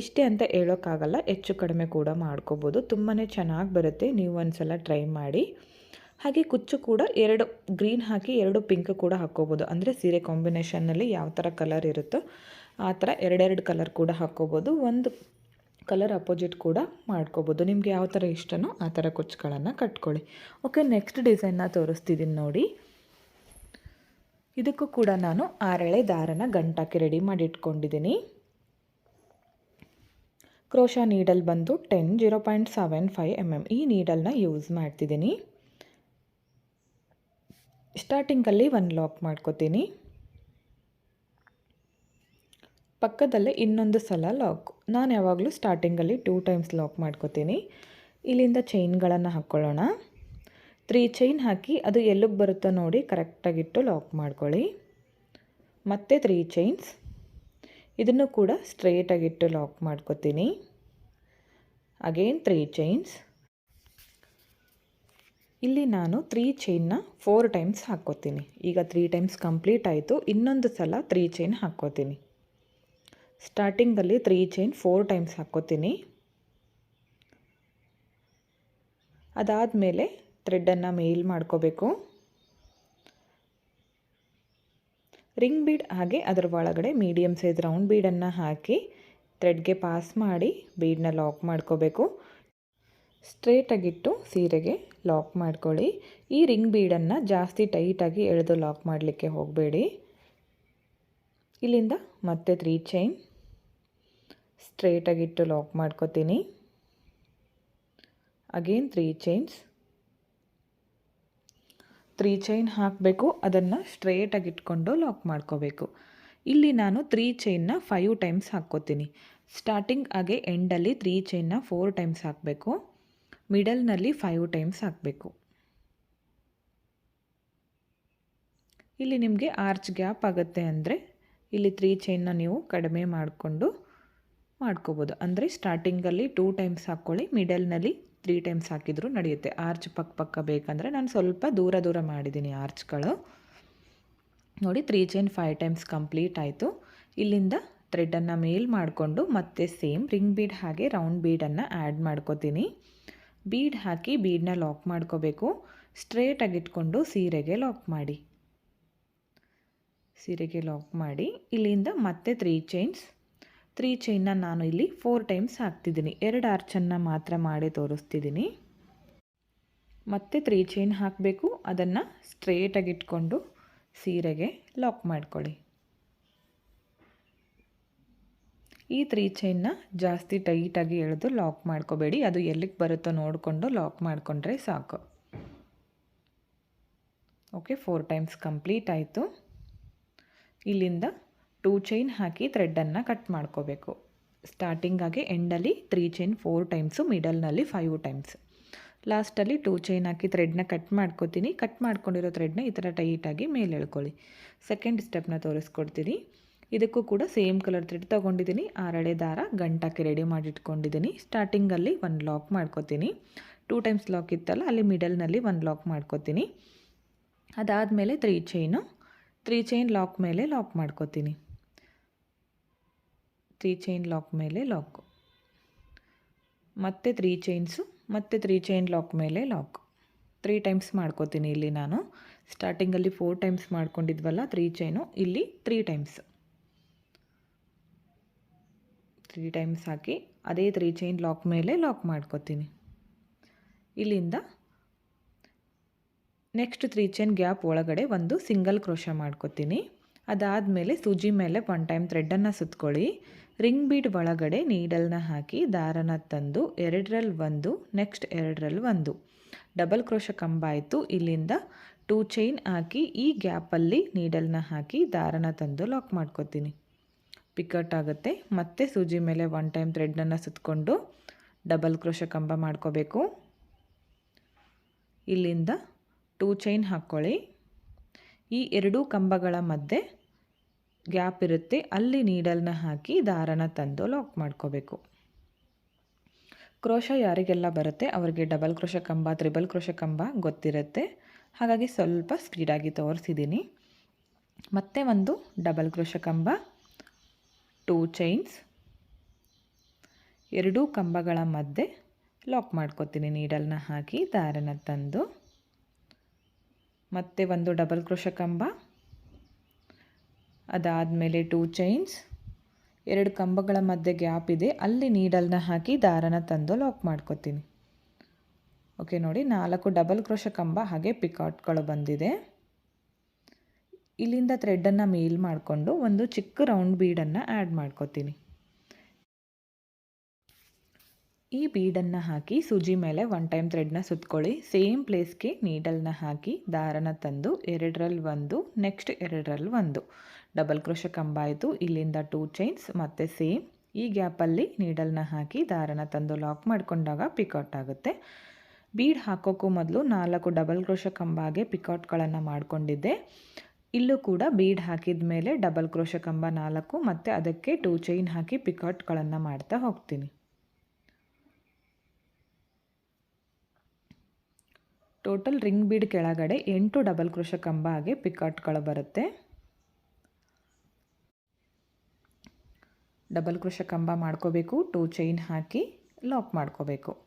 ಇಷ್ಟೇ ಅಂತ ಹೇಳೋಕ್ಕಾಗಲ್ಲ. ಹೆಚ್ಚು ಕಡಿಮೆ ಕೂಡ ಮಾಡ್ಕೋಬೋದು. ತುಂಬಾ ಚೆನ್ನಾಗಿ ಬರುತ್ತೆ. ನೀವು ಒಂದು ಸಲ ಟ್ರೈ ಮಾಡಿ. ಹಾಗೆ ಕುಚ್ಚು ಕೂಡ ಎರಡು ಗ್ರೀನ್ ಹಾಕಿ ಎರಡು ಪಿಂಕ್ ಕೂಡ ಹಾಕ್ಕೋಬೋದು. ಅಂದರೆ ಸೀರೆ ಕಾಂಬಿನೇಷನ್ನಲ್ಲಿ ಯಾವ ಥರ ಕಲರ್ ಇರುತ್ತೋ ಆ ಥರ ಎರಡೆರಡು ಕಲರ್ ಕೂಡ ಹಾಕ್ಕೋಬೋದು. ಒಂದು ಕಲರ್ ಅಪೋಸಿಟ್ ಕೂಡ ಮಾಡ್ಕೋಬೋದು. ನಿಮಗೆ ಯಾವ ಥರ ಇಷ್ಟನೋ ಆ ಥರ ಕುಚ್ಚುಗಳನ್ನು ಕಟ್ಕೊಳ್ಳಿ. ಓಕೆ, ನೆಕ್ಸ್ಟ್ ಡಿಸೈನ್ನ ತೋರಿಸ್ತಿದ್ದೀನಿ ನೋಡಿ. ಇದಕ್ಕೂ ಕೂಡ ನಾನು ಆರಳೆ ದಾರನ ಗಂಟಾಕಿ ರೆಡಿ ಮಾಡಿ ಇಟ್ಕೊಂಡಿದ್ದೀನಿ ಕ್ರೋಶಾ ನೀಡಲ್ ಬಂದು ten zero point seven five M M ಈ ನೀಡಲ್ನ ಯೂಸ್ ಮಾಡ್ತಿದ್ದೀನಿ ಸ್ಟಾರ್ಟಿಂಗಲ್ಲಿ ಒನ್ ಲಾಕ್ ಮಾಡ್ಕೋತೀನಿ. ಪಕ್ಕದಲ್ಲೇ ಇನ್ನೊಂದು ಸಲ ಲಾಕ್. ನಾನು ಯಾವಾಗಲೂ ಸ್ಟಾರ್ಟಿಂಗಲ್ಲಿ ಟೂ ಟೈಮ್ಸ್ ಲಾಕ್ ಮಾಡ್ಕೋತೀನಿ. ಇಲ್ಲಿಂದ ಚೈನ್ಗಳನ್ನು ಹಾಕ್ಕೊಳ್ಳೋಣ. ತ್ರೀ ಚೈನ್ ಹಾಕಿ ಅದು ಎಲ್ಲಿಗೆ ಬರುತ್ತೋ ನೋಡಿ ಕರೆಕ್ಟಾಗಿಟ್ಟು ಲಾಕ್ ಮಾಡ್ಕೊಳ್ಳಿ. ಮತ್ತೆ ತ್ರೀ ಚೈನ್ಸ್. ಇದನ್ನು ಕೂಡ ಸ್ಟ್ರೇಟಾಗಿಟ್ಟು ಲಾಕ್ ಮಾಡ್ಕೋತೀನಿ. Again three chains. ಇಲ್ಲಿ ನಾನು ತ್ರೀ ಚೈನ್ನ ಫೋರ್ ಟೈಮ್ಸ್ ಹಾಕ್ಕೋತೀನಿ. ಈಗ ತ್ರೀ ಟೈಮ್ಸ್ ಕಂಪ್ಲೀಟ್ ಆಯಿತು. ಇನ್ನೊಂದು ಸಲ ತ್ರೀ ಚೈನ್ ಹಾಕ್ಕೋತೀನಿ. ಸ್ಟಾರ್ಟಿಂಗಲ್ಲಿ ತ್ರೀ ಚೈನ್ ಫೋರ್ ಟೈಮ್ಸ್ ಹಾಕ್ಕೋತೀನಿ. ಅದಾದಮೇಲೆ ಥ್ರೆಡ್ಡನ್ನು ಮೇಲ್ ಮಾಡ್ಕೋಬೇಕು. ರಿಂಗ್ ಬೀಡ್ ಹಾಗೆ ಅದರ ಒಳಗಡೆ ಮೀಡಿಯಮ್ ಸೈಜ್ ರೌಂಡ್ ಬೀಡನ್ನು ಹಾಕಿ ಥ್ರೆಡ್ಗೆ ಪಾಸ್ ಮಾಡಿ ಬೀಡನ್ನ ಲಾಕ್ ಮಾಡ್ಕೋಬೇಕು. ಸ್ಟ್ರೇಟಾಗಿಟ್ಟು ಸೀರೆಗೆ ಲಾಕ್ ಮಾಡ್ಕೊಳ್ಳಿ. ಈ ರಿಂಗ್ ಬೀಡನ್ನು ಜಾಸ್ತಿ ಟೈಟಾಗಿ ಎಳೆದು ಲಾಕ್ ಮಾಡಲಿಕ್ಕೆ ಹೋಗಬೇಡಿ. ಇಲ್ಲಿಂದ ಮತ್ತೆ ತ್ರೀ ಚೈನ್ ಸ್ಟ್ರೇಟಾಗಿಟ್ಟು ಲಾಕ್ ಮಾಡ್ಕೋತೀನಿ. Again three chains three chain ಹಾಕಬೇಕು. ಅದನ್ನು ಸ್ಟ್ರೇಟಾಗಿ ಇಟ್ಕೊಂಡು ಲಾಕ್ ಮಾಡ್ಕೋಬೇಕು. ಇಲ್ಲಿ ನಾನು ತ್ರೀ ಚೈನ್ನ ಫೈವ್ ಟೈಮ್ಸ್ ಹಾಕ್ಕೋತೀನಿ. ಸ್ಟಾರ್ಟಿಂಗ್ ಹಾಗೆ ಎಂಡಲ್ಲಿ ತ್ರೀ ಚೈನ್ನ ಫೋರ್ ಟೈಮ್ಸ್ ಹಾಕಬೇಕು. ಮಿಡಲ್ನಲ್ಲಿ ಫೈವ್ ಟೈಮ್ಸ್ ಹಾಕಬೇಕು. ಇಲ್ಲಿ ನಿಮಗೆ ಆರ್ಚ್ ಗ್ಯಾಪ್ ಆಗುತ್ತೆ ಅಂದರೆ ಇಲ್ಲಿ ತ್ರೀ ಚೈನ್ನ ನೀವು ಕಡಿಮೆ ಮಾಡಿಕೊಂಡು ಮಾಡ್ಕೋಬೋದು. ಅಂದರೆ ಸ್ಟಾರ್ಟಿಂಗಲ್ಲಿ ಟೂ ಟೈಮ್ಸ್ ಹಾಕ್ಕೊಳ್ಳಿ ಮಿಡಲ್ನಲ್ಲಿ ತ್ರೀ ಟೈಮ್ಸ್ ಹಾಕಿದರೂ ನಡೆಯುತ್ತೆ. ಆರ್ಚ್ ಪಕ್ಕ ಪಕ್ಕ ಬೇಕಂದರೆ ನಾನು ಸ್ವಲ್ಪ ದೂರ ದೂರ ಮಾಡಿದ್ದೀನಿ ಆರ್ಚ್ಗಳು ನೋಡಿ three chain five times complete ಆಯಿತು. ಇಲ್ಲಿಂದ ಥ್ರೆಡನ್ನು ಮೇಲ್ ಮಾಡಿಕೊಂಡು ಮತ್ತೆ ಸೇಮ್ ರಿಂಗ್ ಬೀಡ್ ಹಾಗೆ ರೌಂಡ್ ಬೀಡನ್ನು ಆ್ಯಡ್ ಮಾಡ್ಕೋತೀನಿ. ಬೀಡ್ ಹಾಕಿ ಬೀಡನ್ನ ಲಾಕ್ ಮಾಡ್ಕೋಬೇಕು. ಸ್ಟ್ರೇಟಾಗಿ ಇಟ್ಕೊಂಡು ಸೀರೆಗೆ ಲಾಕ್ ಮಾಡಿ. ಸೀರೆಗೆ ಲಾಕ್ ಮಾಡಿ. ಇಲ್ಲಿಂದ ಮತ್ತೆ ತ್ರೀ ಚೈನ್ಸ್ ತ್ರೀ ಚೈನ್ನ ನಾನು ಇಲ್ಲಿ ಫೋರ್ ಟೈಮ್ಸ್ ಹಾಕ್ತಿದ್ದೀನಿ. ಎರಡು ಆರ್ಚನ್ನು ಮಾತ್ರ ಮಾಡಿ ತೋರಿಸ್ತಿದ್ದೀನಿ. ಮತ್ತೆ ತ್ರೀ ಚೈನ್ ಹಾಕಬೇಕು. ಅದನ್ನು ಸ್ಟ್ರೇಟಾಗಿ ಇಟ್ಕೊಂಡು ಸೀರೆಗೆ ಲಾಕ್ ಮಾಡ್ಕೊಳ್ಳಿ. ಈ ತ್ರೀ ಚೈನ್ನ ಜಾಸ್ತಿ ಟೈಟಾಗಿ ಎಳೆದು ಲಾಕ್ ಮಾಡ್ಕೋಬೇಡಿ. ಅದು ಎಲ್ಲಿಗೆ ಬರುತ್ತೋ ನೋಡಿಕೊಂಡು ಲಾಕ್ ಮಾಡಿಕೊಂಡ್ರೆ ಸಾಕು. ಓಕೆ ಫೋರ್ ಟೈಮ್ಸ್ ಕಂಪ್ಲೀಟ್ ಆಯಿತು. ಇಲ್ಲಿಂದ ಟೂ ಚೈನ್ ಹಾಕಿ ಥ್ರೆಡ್ಡನ್ನು ಕಟ್ ಮಾಡ್ಕೋಬೇಕು. ಸ್ಟಾರ್ಟಿಂಗಾಗಿ ಎಂಡಲ್ಲಿ ತ್ರೀ ಚೈನ್ ಫೋರ್ ಟೈಮ್ಸು ಮಿಡಲ್ನಲ್ಲಿ ಫೈವ್ ಟೈಮ್ಸ್ ಲಾಸ್ಟಲ್ಲಿ ಟೂ ಚೈನ್ ಹಾಕಿ ಥ್ರೆಡ್ನ ಕಟ್ ಮಾಡ್ಕೋತೀನಿ. ಕಟ್ ಮಾಡ್ಕೊಂಡಿರೋ ಥ್ರೆಡ್ನ ಈ ಥರ ಟೈಟಾಗಿ ಮೇಲೆ ಎಳ್ಕೊಳ್ಳಿ. ಸೆಕೆಂಡ್ ಸ್ಟೆಪ್ನ ತೋರಿಸ್ಕೊಡ್ತೀನಿ. ಇದಕ್ಕೂ ಕೂಡ ಸೇಮ್ ಕಲರ್ ಥ್ರೆಡ್ ತೊಗೊಂಡಿದ್ದೀನಿ. ಆರಡೆ ದಾರ ಗಂಟಾಕಿ ರೆಡಿ ಮಾಡಿಟ್ಕೊಂಡಿದ್ದೀನಿ. ಸ್ಟಾರ್ಟಿಂಗಲ್ಲಿ ಒಂದು ಲಾಕ್ ಮಾಡ್ಕೋತೀನಿ. ಟೂ ಟೈಮ್ಸ್ ಲಾಕ್ ಇತ್ತಲ್ಲ, ಅಲ್ಲಿ ಮಿಡಲ್ನಲ್ಲಿ ಒಂದು ಲಾಕ್ ಮಾಡ್ಕೋತೀನಿ. ಅದಾದಮೇಲೆ three chain three chain lock ಮೇಲೆ ಲಾಕ್ ಮಾಡ್ಕೋತೀನಿ. ತ್ರೀ ಚೈನ್ ಲಾಕ್ ಮೇಲೆ ಲಾಕ್ ಮತ್ತೆ ತ್ರೀ ಚೈನ್ಸು ಮತ್ತೆ ತ್ರೀ ಚೈನ್ ಲಾಕ್ ಮೇಲೆ ಲಾಕ್ ತ್ರೀ ಟೈಮ್ಸ್ ಮಾಡ್ಕೋತೀನಿ ಇಲ್ಲಿ ನಾನು. ಸ್ಟಾರ್ಟಿಂಗಲ್ಲಿ ಫೋರ್ ಟೈಮ್ಸ್ ಮಾಡ್ಕೊಂಡಿದ್ವಲ್ಲ ತ್ರೀ ಚೈನು ಇಲ್ಲಿ ತ್ರೀ ಟೈಮ್ಸ್ ತ್ರೀ ಟೈಮ್ಸ್ ಹಾಕಿ ಅದೇ ತ್ರೀ ಚೈನ್ ಲಾಕ್ ಮೇಲೆ ಲಾಕ್ ಮಾಡ್ಕೋತೀನಿ. ಇಲ್ಲಿಂದ ನೆಕ್ಸ್ಟ್ ತ್ರೀ ಚೈನ್ ಗ್ಯಾಪ್ ಒಳಗಡೆ ಒಂದು ಸಿಂಗಲ್ ಕ್ರೋಶ ಮಾಡ್ಕೋತೀನಿ. ಅದಾದಮೇಲೆ ಸೂಜಿ ಮೇಲೆ ಒನ್ ಟೈಮ್ ಥ್ರೆಡ್ಡನ್ನು ಸುತ್ಕೊಳ್ಳಿ. ರಿಂಗ್ ಬೀಡ್ ಒಳಗಡೆ ನೀಡಲ್ನ ಹಾಕಿ ದಾರನ ತಂದು ಎರಡರಲ್ಲಿ ಒಂದು, ನೆಕ್ಸ್ಟ್ ಎರಡರಲ್ಲಿ ಒಂದು. ಡಬಲ್ ಕ್ರೋಶ ಕಂಬ ಆಯಿತು ಇಲ್ಲಿಂದ ಟೂ ಚೈನ್ ಹಾಕಿ ಈ ಗ್ಯಾಪಲ್ಲಿ ನೀಡಲ್ನ ಹಾಕಿ ದಾರನ ತಂದು ಲಾಕ್ ಮಾಡ್ಕೋತೀನಿ. ಪಿಕಟ್ ಆಗುತ್ತೆ. ಮತ್ತೆ ಸೂಜಿ ಮೇಲೆ ಒನ್ ಟೈಮ್ ಥ್ರೆಡ್ನನ್ನು ಸುತ್ತಕೊಂಡು ಡಬಲ್ ಕ್ರೋಶ ಕಂಬ ಮಾಡ್ಕೋಬೇಕು. ಇಲ್ಲಿಂದ ಟೂ ಚೈನ್ ಹಾಕ್ಕೊಳ್ಳಿ. ಈ ಎರಡೂ ಕಂಬಗಳ ಮಧ್ಯೆ ಗ್ಯಾಪ್ ಇರುತ್ತೆ. ಅಲ್ಲಿ ನೀಡಲ್ನ ಹಾಕಿ ದಾರನ ತಂದು ಲಾಕ್ ಮಾಡ್ಕೋಬೇಕು. ಕ್ರೋಶ ಯಾರಿಗೆಲ್ಲ ಬರುತ್ತೆ? ಅವರಿಗೆ ಡಬಲ್ ಕ್ರೋಶ ಕಂಬ, ತ್ರಿಬಲ್ ಕ್ರೋಶ ಕಂಬ ಗೊತ್ತಿರುತ್ತೆ. ಹಾಗಾಗಿ ಸ್ವಲ್ಪ ಸ್ಪೀಡಾಗಿ ತೋರಿಸಿದ್ದೀನಿ ಮತ್ತೆ ಒಂದು ಡಬಲ್ ಕ್ರೋಶ ಕಂಬ, ಟೂ ಚೈನ್ಸ್, ಎರಡೂ ಕಂಬಗಳ ಮಧ್ಯೆ ಲಾಕ್ ಮಾಡ್ಕೋತೀನಿ. ನೀಡಲ್ನ ಹಾಕಿ ದಾರನ ತಂದು, ಮತ್ತೆ ಒಂದು ಡಬಲ್ ಕ್ರೋಶ ಕಂಬ ಅದಾದಮೇಲೆ ಟೂ ಚೈನ್ಸ್ ಎರಡು ಕಂಬಗಳ ಮಧ್ಯೆ ಗ್ಯಾಪ್ ಇದೆ. ಅಲ್ಲಿ ನೀಡಲ್ನ ಹಾಕಿ ದಾರನ ತಂದು ಲಾಕ್ ಮಾಡ್ಕೊತೀನಿ. ಓಕೆ ನೋಡಿ ನಾಲ್ಕು ಡಬಲ್ ಕ್ರೋಶ ಕಂಬ ಹಾಗೆ ಪಿಕಾಟ್ಗಳು ಬಂದಿದೆ. ಇಲ್ಲಿಂದ ಥ್ರೆಡ್ಡನ್ನು ಮೇಲ್ ಮಾಡಿಕೊಂಡು ಒಂದು ಚಿಕ್ಕ ರೌಂಡ್ ಬೀಡನ್ನು ಆ್ಯಡ್ ಮಾಡ್ಕೊತೀನಿ. ಈ ಬೀಡನ್ನು ಹಾಕಿ ಸೂಜಿ ಮೇಲೆ ಒನ್ ಟೈಮ್ ಥ್ರೆಡ್ನ ಸುತ್ಕೊಳ್ಳಿ. ಸೇಮ್ ಪ್ಲೇಸ್ಗೆ ನೀಡಲ್ನ ಹಾಕಿ ದಾರನ ತಂದು ಎರಡರಲ್ಲಿ ಒಂದು ನೆಕ್ಸ್ಟ್ ಎರಡರಲ್ಲಿ ಒಂದು. ಡಬಲ್ ಕ್ರೋಶ ಕಂಬ ಆಯಿತು ಇಲ್ಲಿಂದ ಟೂ ಚೈನ್ಸ್ ಮತ್ತು ಸೇಮ್ ಈ ಗ್ಯಾಪಲ್ಲಿ ನೀಡಲ್ನ ಹಾಕಿ ದಾರನ ತಂದು ಲಾಕ್ ಮಾಡಿಕೊಂಡಾಗ ಪಿಕೌಟ್ ಆಗುತ್ತೆ. ಬೀಡ್ ಹಾಕೋಕ್ಕೂ ಮೊದಲು ನಾಲ್ಕು ಡಬಲ್ ಕ್ರೋಶ ಕಂಬಾಗೆ ಪಿಕೌಟ್ಗಳನ್ನು ಮಾಡಿಕೊಂಡಿದ್ದೆ. ಇಲ್ಲೂ ಕೂಡ ಬೀಡ್ ಹಾಕಿದ ಮೇಲೆ ಡಬಲ್ ಕ್ರೋಶ ಕಂಬ ನಾಲ್ಕು, ಮತ್ತು ಅದಕ್ಕೆ ಟೂ ಚೈನ್ ಹಾಕಿ ಪಿಕೌಟ್ಗಳನ್ನು ಮಾಡ್ತಾ ಹೋಗ್ತೀನಿ. ಟೋಟಲ್ ರಿಂಗ್ ಬೀಡ್ ಕೆಳಗಡೆ ಎಂಟು ಡಬಲ್ ಕ್ರೋಶ ಕಂಬ ಹಾಗೆ ಪಿಕೌಟ್ಗಳು ಬರುತ್ತೆ. ಡಬಲ್ ಕ್ರೋಶ ಕಂಬ ಮಾಡ್ಕೋಬೇಕು, ಟೂ ಚೈನ್ ಹಾಕಿ ಲಾಕ್ ಮಾಡ್ಕೋಬೇಕು.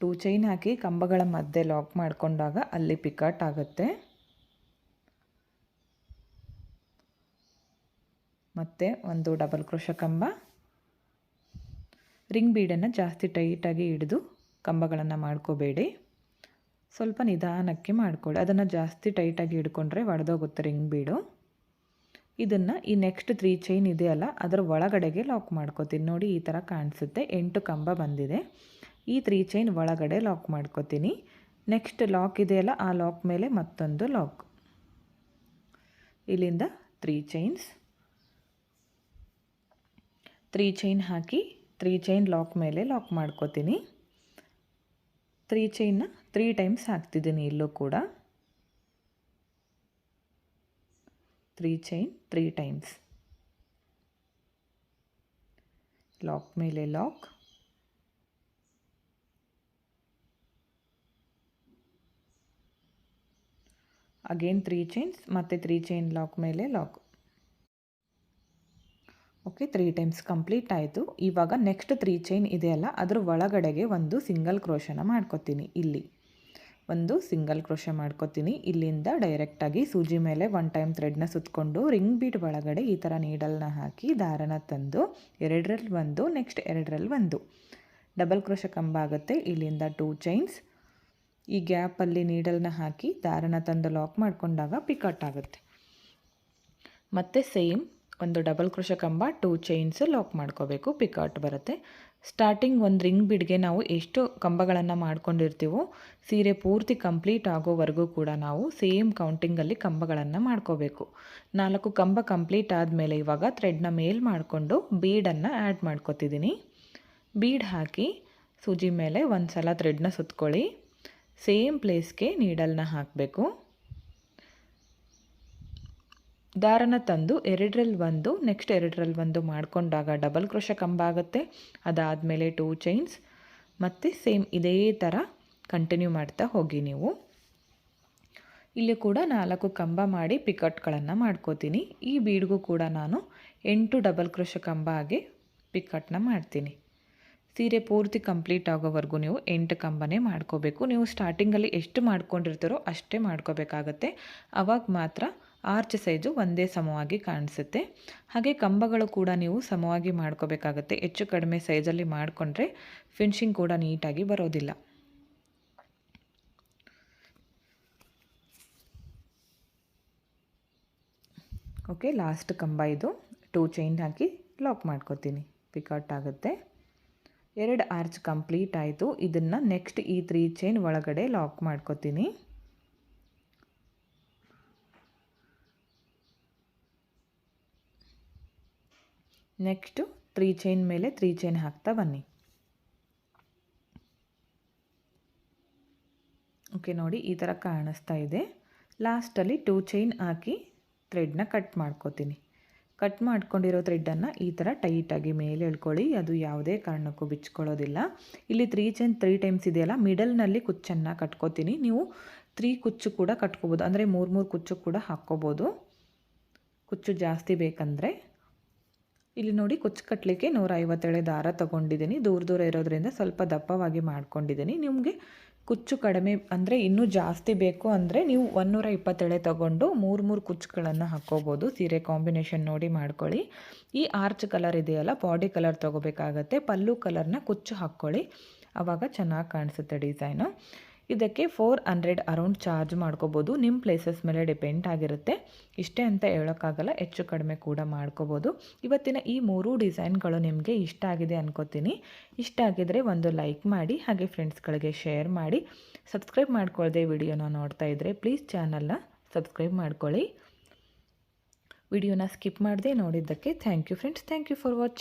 ಟೂ ಚೈನ್ ಹಾಕಿ ಕಂಬಗಳ ಮಧ್ಯೆ ಲಾಕ್ ಮಾಡಿಕೊಂಡಾಗ ಅಲ್ಲಿ ಪಿಕಾಟ್ ಆಗುತ್ತೆ. ಮತ್ತೆ ಒಂದು ಡಬಲ್ ಕ್ರೋಶ ಕಂಬ. ರಿಂಗ್ ಬೀಡನ್ನು ಜಾಸ್ತಿ ಟೈಟಾಗಿ ಹಿಡಿದು ಕಂಬಗಳನ್ನು ಮಾಡ್ಕೋಬೇಡಿ. ಸ್ವಲ್ಪ ನಿಧಾನಕ್ಕೆ ಮಾಡಿಕೊಳ್ಳಿ. ಅದನ್ನು ಜಾಸ್ತಿ ಟೈಟಾಗಿ ಹಿಡ್ಕೊಂಡ್ರೆ ಒಡೆದೋಗುತ್ತೆ ರಿಂಗ್ ಬೀಡು. ಇದನ್ನು ಈ ನೆಕ್ಸ್ಟ್ ತ್ರೀ ಚೈನ್ ಇದೆಯಲ್ಲ ಅದರ ಒಳಗಡೆಗೆ ಲಾಕ್ ಮಾಡ್ಕೋತೀನಿ. ನೋಡಿ, ಈ ಥರ ಕಾಣಿಸುತ್ತೆ. ಎಂಟು ಕಂಬ ಬಂದಿದೆ. ಈ ತ್ರೀ ಚೈನ್ ಒಳಗಡೆ ಲಾಕ್ ಮಾಡ್ಕೋತೀನಿ. ನೆಕ್ಸ್ಟ್ ಲಾಕ್ ಇದೆಯಲ್ಲ ಆ ಲಾಕ್ ಮೇಲೆ ಮತ್ತೊಂದು ಲಾಕ್ ಇಲ್ಲಿಂದ ತ್ರೀ ಚೈನ್ಸ್ ತ್ರೀ ಚೈನ್ ಹಾಕಿ ತ್ರೀ ಚೈನ್ ಲಾಕ್ ಮೇಲೆ ಲಾಕ್ ಮಾಡ್ಕೋತೀನಿ. ತ್ರೀ ಚೈನ್ನ ತ್ರೀ ಟೈಮ್ಸ್ ಹಾಕ್ತಿದ್ದೀನಿ ಇಲ್ಲೂ ಕೂಡ. Three chain three times lock ಮೇಲೆ ಲಾಕ್ ಅಗೇನ್ ತ್ರೀ ಚೈನ್ಸ್ ಮತ್ತು ತ್ರೀ ಚೈನ್ ಲಾಕ್ ಮೇಲೆ lock okay three times complete ಆಯಿತು. ಇವಾಗ ನೆಕ್ಸ್ಟ್ ತ್ರೀ ಚೈನ್ ಇದೆಯಲ್ಲ ಅದರ ಒಳಗಡೆಗೆ ಒಂದು ಸಿಂಗಲ್ ಕ್ರೋಶನ ಮಾಡ್ಕೊತೀನಿ ಇಲ್ಲಿ. ಒಂದು ಸಿಂಗಲ್ ಕ್ರೋಶ ಮಾಡ್ಕೊತೀನಿ. ಇಲ್ಲಿಂದ ಡೈರೆಕ್ಟಾಗಿ ಸೂಜಿ ಮೇಲೆ ಒನ್ ಟೈಮ್ ಥ್ರೆಡ್ನ ಸುತ್ತಕೊಂಡು ರಿಂಗ್ ಬೀಟ್ ಒಳಗಡೆ ಈ ಥರ ನೀಡಲ್ನ ಹಾಕಿ ದಾರನ ತಂದು ಎರಡರಲ್ಲಿ ಒಂದು ನೆಕ್ಸ್ಟ್ ಎರಡರಲ್ಲಿ ಒಂದು. ಡಬಲ್ ಕ್ರೋಶ ಕಂಬ ಆಗುತ್ತೆ. ಇಲ್ಲಿಂದ ಟೂ ಚೈನ್ಸ್ ಈ ಗ್ಯಾಪಲ್ಲಿ ನೀಡಲ್ನ ಹಾಕಿ ದಾರನ ತಂದು ಲಾಕ್ ಮಾಡಿಕೊಂಡಾಗ ಪಿಕಟ್ ಆಗುತ್ತೆ. ಮತ್ತು ಸೇಮ್ ಒಂದು ಡಬಲ್ ಕ್ರೋಶ ಕಂಬ ಟೂ ಚೈನ್ಸ್ ಲಾಕ್ ಮಾಡ್ಕೋಬೇಕು ಪಿಕಾಟ್ ಬರುತ್ತೆ. ಸ್ಟಾರ್ಟಿಂಗ್ ಒಂದು ರಿಂಗ್ ಬಿಡ್ಗೆ ನಾವು ಎಷ್ಟು ಕಂಬಗಳನ್ನು ಮಾಡ್ಕೊಂಡಿರ್ತೀವೋ, ಸೀರೆ ಪೂರ್ತಿ ಕಂಪ್ಲೀಟ್ ಆಗೋವರೆಗೂ ಕೂಡ ನಾವು ಸೇಮ್ ಕೌಂಟಿಂಗಲ್ಲಿ ಕಂಬಗಳನ್ನು ಮಾಡ್ಕೋಬೇಕು. ನಾಲ್ಕು ಕಂಬ ಕಂಪ್ಲೀಟ್ ಆದಮೇಲೆ ಇವಾಗ ಥ್ರೆಡ್ನ ಮೇಲ್ ಮಾಡಿಕೊಂಡು ಬೀಡನ್ನು ಆ್ಯಡ್ ಮಾಡ್ಕೋತಿದ್ದೀನಿ ಬೀಡ್ ಹಾಕಿ ಸೂಜಿ ಮೇಲೆ ಒಂದು ಸಲ ಥ್ರೆಡ್ನ ಸುತ್ಕೊಳ್ಳಿ. ಸೇಮ್ ಪ್ಲೇಸ್ಗೆ ನೀಡಲ್ನ ಹಾಕಬೇಕು. ದಾರನ ತಂದು ಎರಡರಲ್ಲಿ ಒಂದು ನೆಕ್ಸ್ಟ್ ಎರಡರಲ್ಲಿ ಒಂದು ಮಾಡಿಕೊಂಡಾಗ ಡಬಲ್ ಕ್ರೋಶ ಕಂಬ ಆಗುತ್ತೆ. ಅದಾದಮೇಲೆ ಟೂ ಚೈನ್ಸ್ ಮತ್ತು ಸೇಮ್ ಇದೇ ಥರ ಕಂಟಿನ್ಯೂ ಮಾಡ್ತಾ ಹೋಗಿ ನೀವು. ಇಲ್ಲಿ ಕೂಡ ನಾಲ್ಕು ಕಂಬ ಮಾಡಿ ಪಿಕಟ್ಗಳನ್ನು ಮಾಡ್ಕೋತೀನಿ. ಈ ಬೀಡ್ಗೂ ಕೂಡ ನಾನು ಎಂಟು ಡಬಲ್ ಕ್ರೋಶ ಕಂಬ ಆಗಿ ಪಿಕಟ್ನ ಮಾಡ್ತೀನಿ. ಸೀರೆ ಪೂರ್ತಿ ಕಂಪ್ಲೀಟ್ ಆಗೋವರೆಗೂ ನೀವು ಎಂಟು ಕಂಬನೇ ಮಾಡ್ಕೋಬೇಕು. ನೀವು ಸ್ಟಾರ್ಟಿಂಗಲ್ಲಿ ಎಷ್ಟು ಮಾಡ್ಕೊಂಡಿರ್ತೀರೋ ಅಷ್ಟೇ ಮಾಡ್ಕೋಬೇಕಾಗತ್ತೆ. ಅವಾಗ ಮಾತ್ರ ಆರ್ಚ್ ಸೈಜು ಒಂದೇ ಸಮವಾಗಿ ಕಾಣಿಸುತ್ತೆ. ಹಾಗೆ ಕಂಬಗಳು ಕೂಡ ನೀವು ಸಮವಾಗಿ ಮಾಡ್ಕೋಬೇಕಾಗತ್ತೆ. ಹೆಚ್ಚು ಕಡಿಮೆ ಸೈಜಲ್ಲಿ ಮಾಡಿಕೊಂಡ್ರೆ ಫಿನಿಶಿಂಗ್ ಕೂಡ ನೀಟಾಗಿ ಬರೋದಿಲ್ಲ. ಓಕೆ ಲಾಸ್ಟ್ ಕಂಬ ಇದು. ಟೂ ಚೈನ್ ಹಾಕಿ ಲಾಕ್ ಮಾಡ್ಕೋತೀನಿ. ಪಿಕೌಟ್ ಆಗುತ್ತೆ. ಎರಡು ಆರ್ಚ್ ಕಂಪ್ಲೀಟ್ ಆಯಿತು. ಇದನ್ನು ನೆಕ್ಸ್ಟ್ ಈ ತ್ರೀ ಚೈನ್ ಒಳಗಡೆ ಲಾಕ್ ಮಾಡ್ಕೋತೀನಿ. ನೆಕ್ಸ್ಟು ತ್ರೀ ಚೈನ್ ಮೇಲೆ ತ್ರೀ ಚೈನ್ ಹಾಕ್ತಾ ಬನ್ನಿ. ಓಕೆ, ನೋಡಿ ಈ ಥರ ಕಾಣಿಸ್ತಾ ಇದೆ. ಲಾಸ್ಟಲ್ಲಿ ಟೂ ಚೈನ್ ಹಾಕಿ ಥ್ರೆಡ್ನ ಕಟ್ ಮಾಡ್ಕೋತೀನಿ. ಕಟ್ ಮಾಡ್ಕೊಂಡಿರೋ ಥ್ರೆಡ್ಡನ್ನು ಈ ಥರ ಟೈಟಾಗಿ ಮೇಲೆ ಎಳ್ಕೊಳ್ಳಿ. ಅದು ಯಾವುದೇ ಕಾರಣಕ್ಕೂ ಬಿಚ್ಕೊಳ್ಳೋದಿಲ್ಲ. ಇಲ್ಲಿ ತ್ರೀ ಚೈನ್ ತ್ರೀ ಟೈಮ್ಸ್ ಇದೆಯಲ್ಲ ಮಿಡಲ್ನಲ್ಲಿ ಕುಚ್ಚನ್ನು ಕಟ್ಕೋತೀನಿ. ನೀವು ತ್ರೀ ಕುಚ್ಚು ಕೂಡ ಕಟ್ಕೋಬೋದು. ಅಂದರೆ ಮೂರು ಮೂರು ಕುಚ್ಚು ಕೂಡ ಹಾಕ್ಕೋಬೋದು. ಕುಚ್ಚು ಜಾಸ್ತಿ ಬೇಕಂದರೆ. ಇಲ್ಲಿ ನೋಡಿ ಕುಚ್ಚು ಕಟ್ಟಲಿಕ್ಕೆ ನೂರ ಐವತ್ತೇಳೆ ದಾರ ತೊಗೊಂಡಿದ್ದೀನಿ. ದೂರ ದೂರ ಇರೋದ್ರಿಂದ ಸ್ವಲ್ಪ ದಪ್ಪವಾಗಿ ಮಾಡ್ಕೊಂಡಿದ್ದೀನಿ. ನಿಮಗೆ ಕುಚ್ಚು ಕಡಿಮೆ ಅಂದರೆ ಇನ್ನೂ ಜಾಸ್ತಿ ಬೇಕು ಅಂದರೆ ನೀವು ಒನ್ನೂರ ಇಪ್ಪತ್ತೇಳೆ ತೊಗೊಂಡು ಮೂರು ಮೂರು ಕುಚ್ಚುಗಳನ್ನು ಹಾಕ್ಕೋಬೋದು ಸೀರೆ ಕಾಂಬಿನೇಷನ್ ನೋಡಿ ಮಾಡ್ಕೊಳ್ಳಿ. ಈ ಆರ್ಚ್ ಕಲರ್ ಇದೆಯಲ್ಲ ಬಾಡಿ ಕಲರ್ ತೊಗೋಬೇಕಾಗತ್ತೆ. ಪಲ್ಲು ಕಲರ್ನ ಕುಚ್ಚು ಹಾಕ್ಕೊಳ್ಳಿ. ಆವಾಗ ಚೆನ್ನಾಗಿ ಕಾಣಿಸುತ್ತೆ ಡಿಸೈನು. ಇದಕ್ಕೆ ಫೋರ್ ಹಂಡ್ರೆಡ್ ಅರೌಂಡ್ ಚಾರ್ಜ್ ಮಾಡ್ಕೋಬೋದು. ನಿಮ್ಮ ಪ್ಲೇಸಸ್ ಮೇಲೆ ಡಿಪೆಂಡ್ ಆಗಿರುತ್ತೆ. ಇಷ್ಟೇ ಅಂತ ಹೇಳೋಕ್ಕಾಗಲ್ಲ, ಹೆಚ್ಚು ಕಡಿಮೆ ಕೂಡ ಮಾಡ್ಕೋಬೋದು. ಇವತ್ತಿನ ಈ ಮೂರು ಡಿಸೈನ್ಗಳು ನಿಮಗೆ ಇಷ್ಟ ಆಗಿದೆ ಅನ್ಕೋತೀನಿ. ಇಷ್ಟ ಆಗಿದರೆ ಒಂದು ಲೈಕ್ ಮಾಡಿ, ಹಾಗೆ ಫ್ರೆಂಡ್ಸ್ಗಳಿಗೆ ಶೇರ್ ಮಾಡಿ. ಸಬ್ಸ್ಕ್ರೈಬ್ ಮಾಡ್ಕೊಳ್ಳದೆ ವಿಡಿಯೋನ ನೋಡ್ತಾ ಇದ್ದರೆ ಪ್ಲೀಸ್ ಚಾನಲ್ನ ಸಬ್ಸ್ಕ್ರೈಬ್ ಮಾಡ್ಕೊಳ್ಳಿ. ವಿಡಿಯೋನ ಸ್ಕಿಪ್ ಮಾಡದೆ ನೋಡಿದ್ದಕ್ಕೆ thank you friends. Thank you for watching.